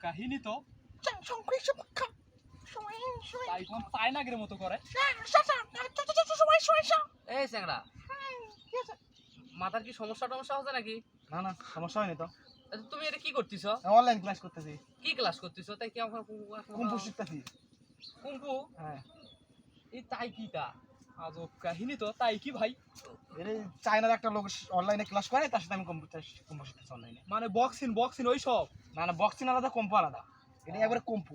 কাহিনী তো চায়নাগের মতো করে এই মাথার কি সমস্যা টমস্যা হচ্ছে নাকি না না সমস্যা হয়নি তো আচ্ছা, তুমি এটা কি করতেছ অনলাইন ক্লাস করতেছি কি ক্লাস করতেছ তাই কি আমার কুম্ফু শিখতেছি কুম্ফু হ্যাঁ এই তাই কি তা আদব কাহিনী তো তাই কি ভাই। এর চায়নার একটা লোক অনলাইনে ক্লাস করে তার সাথে আমি কম্পিউটার কুম্ফু শিখতেছি অনলাইনে মানে বক্সিং বক্সিং ওই সব। না না বক্সিং আলাদা কম্পু আলাদা। এটা একবারে কম্পু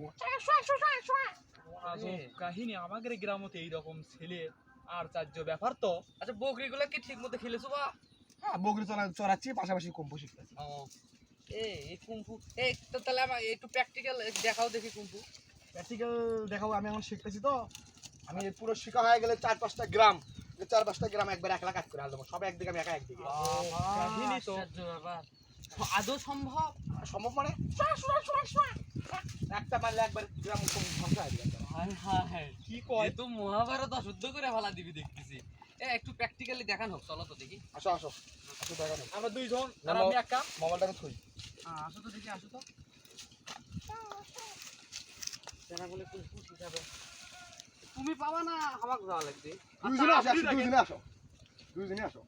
আজব কাহিনী আমাদের গ্রামতে এইরকম ছেলে আর চার্য ব্যাপার তো। আচ্ছা বকরিগুলো কি ঠিক মতো খেলেছো বা? হ্যাঁ বগরি চলা চড়াচ্ছি পাশাপাশি কম্পু শিখতেছি। ও এ এই কুম্ফু এই তো তাহলে আমার একটু প্র্যাকটিক্যাল দেখাও দেখি কুম্ফু প্র্যাকটিক্যাল দেখাও আমি এখন শিখতেছি তো। আমি পুরো শেখা হয়ে গেলে চার পাঁচটা গ্রাম চার পাঁচটা গ্রাম একবার একলা কাজ করে আলবো সব একদিকে আমি একা একদিকে। আদৌ সম্ভব? সম্ভব মানে? একটা মারলে একবার গ্রাম ধ্বংস হয়ে যাবে। হায় হায় কি কয়? তো মহাভারত অশুদ্ধ করে ফেলা দিবি দেখতেছি। এ একটু প্র্যাকটিক্যালি দেখান হোক চলো তো দেখি। আসো আসো। আসো দেখা নেই আমরা দুইজন আর আমি একা মোবাইলটাকে থই। হ্যাঁ, আসো তো দেখি আসো তো। সেনা বলে তুমি পাবা না আমাকে যাওয়া লাগবে। দুইজনে আসো আপনি আসো, দুইজনে আসো। দুইজনে আসো।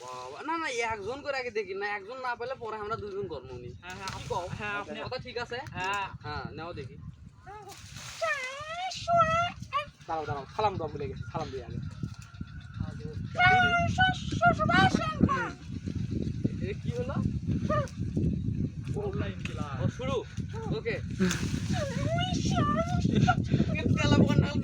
বাবা, না না একজন করে আগে দেখি না একজন না পেলে পরে আমরা দুজন করব নি হ্যাঁ হ্যাঁ হ্যাঁ আপনি কথা ঠিক আছে? হ্যাঁ। হ্যাঁ নাও দেখি। দাঁড়াও দাঁড়াও সালাম দাও ভুলে গেছি সালাম দিয়ে আগে। কি হলো? ও শুরু। ওকে।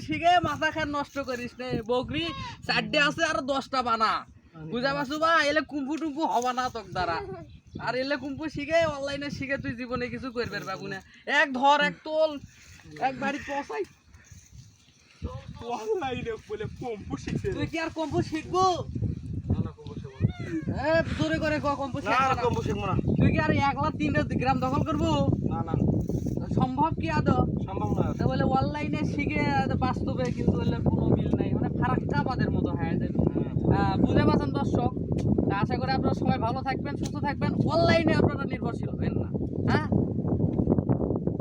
শিখে মাথা খান নষ্ট করিস নে। বকরি চারটে আছে আর দশটা বানা। বুঝা পারছু বা এলে হবা না তোর দ্বারা। আর এলে শিখে অনলাইনে শিখে তুই জীবনে কিছু করবে বাবু না এক ধর এক তোল এক বাড়ি পৌঁছাই অনলাইনে বলে কম্পু শিখছে তুই কি আর কম্পো শিখব? এ, জোরে করে ক কম্পো না না কম্পু শিখব না। তুই কি আর একলা তিনটে গ্রাম দখল করব? না না। সম্ভব কি আদৌ? সম্ভব না। বলে অনলাইনে শিখে বাস্তবে কিন্তু হলে কোনো মিল নাই। মানে ফারাক্কা আমাদের মতো হয় যায় বুঝে পাচ্ছেন দর্শক? আশা করি আপনারা সবাই ভালো থাকবেন, সুস্থ থাকবেন। অনলাইনে আপনারা নির্ভরশীল হবেন না।